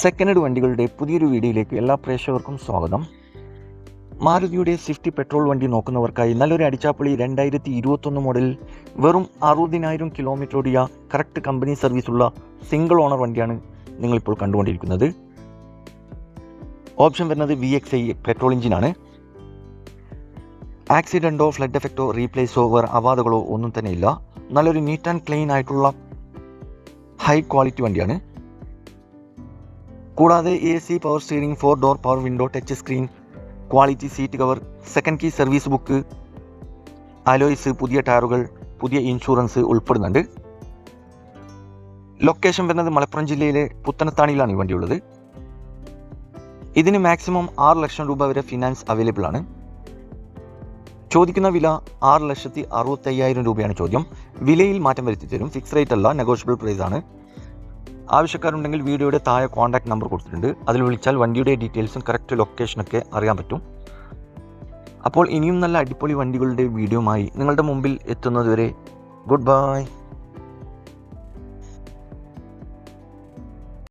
Second വണ്ടികളുടെ പുതിയൊരു വീഡിയോയിലേക്ക് എല്ലാ പ്രേക്ഷകർക്കും സ്വാഗതം. മാരുതിയുടെ സ്വിഫ്റ്റ് പെട്രോൾ വണ്ടി നോക്കുന്നവർക്കായി നല്ലൊരു അടിച്ചാപ്പളി രണ്ടായിരത്തി ഇരുപത്തൊന്ന് മോഡൽ വെറും അറുപതിനായിരം കിലോമീറ്റർ ഓടിയ കറക്റ്റ് കമ്പനി സർവീസുള്ള സിംഗിൾ ഓണർ വണ്ടിയാണ് നിങ്ങളിപ്പോൾ കണ്ടുകൊണ്ടിരിക്കുന്നത്. ഓപ്ഷൻ വരുന്നത് വി എക്സ് ഐ പെട്രോൾ എഞ്ചിനാണ്. ആക്സിഡന്റോ ഫ്ലഡ് എഫക്റ്റോ റീപ്ലേസോ വേറെ അവാദകളോ ഒന്നും തന്നെ ഇല്ല നല്ലൊരു നീറ്റ് ആൻഡ് ക്ലീൻ ആയിട്ടുള്ള ഹൈ ക്വാളിറ്റി വണ്ടിയാണ്. കൂടാതെ A C power steering four door power window touch screen quality seat cover second key service book alloys പുതിയ ടയറുകൾ പുതിയ ഇൻഷുറൻസ് ഉൾപ്പെടുന്നുണ്ട്. ലൊക്കേഷൻ വരുന്നത് മലപ്പുറം ജില്ലയിലെ പുത്തനത്താണിയിലാണ് ഈ വണ്ടിയുള്ളത്. ഇതിന് മാക്സിമം ആറ് ലക്ഷം രൂപ വരെ ഫിനാൻസ് അവൈലബിൾ ആണ്. ചോദിക്കുന്ന വില ആറ് ലക്ഷത്തി അറുപത്തയ്യായിരം രൂപയാണ് ചോദ്യം. വിലയിൽ മാറ്റം വരുത്തി തരും. ഫിക്സ് റേറ്റ് അല്ല നെഗോഷ്യബിൾ പ്രൈസ് ആണ്. ആവശ്യക്കാരുണ്ടെങ്കിൽ വീഡിയോയുടെ താഴെ കോൺടാക്ട് നമ്പർ കൊടുത്തിട്ടുണ്ട്. അതിൽ വിളിച്ചാൽ വണ്ടിയുടെ ഡീറ്റെയിൽസും കറക്റ്റ് ലൊക്കേഷനൊക്കെ അറിയാൻ പറ്റും. അപ്പോൾ ഇനിയും നല്ല അടിപൊളി വണ്ടികളുടെ വീഡിയോമായി നിങ്ങളുടെ മുമ്പിൽ എത്തുന്നതുവരെ ഗുഡ് ബൈ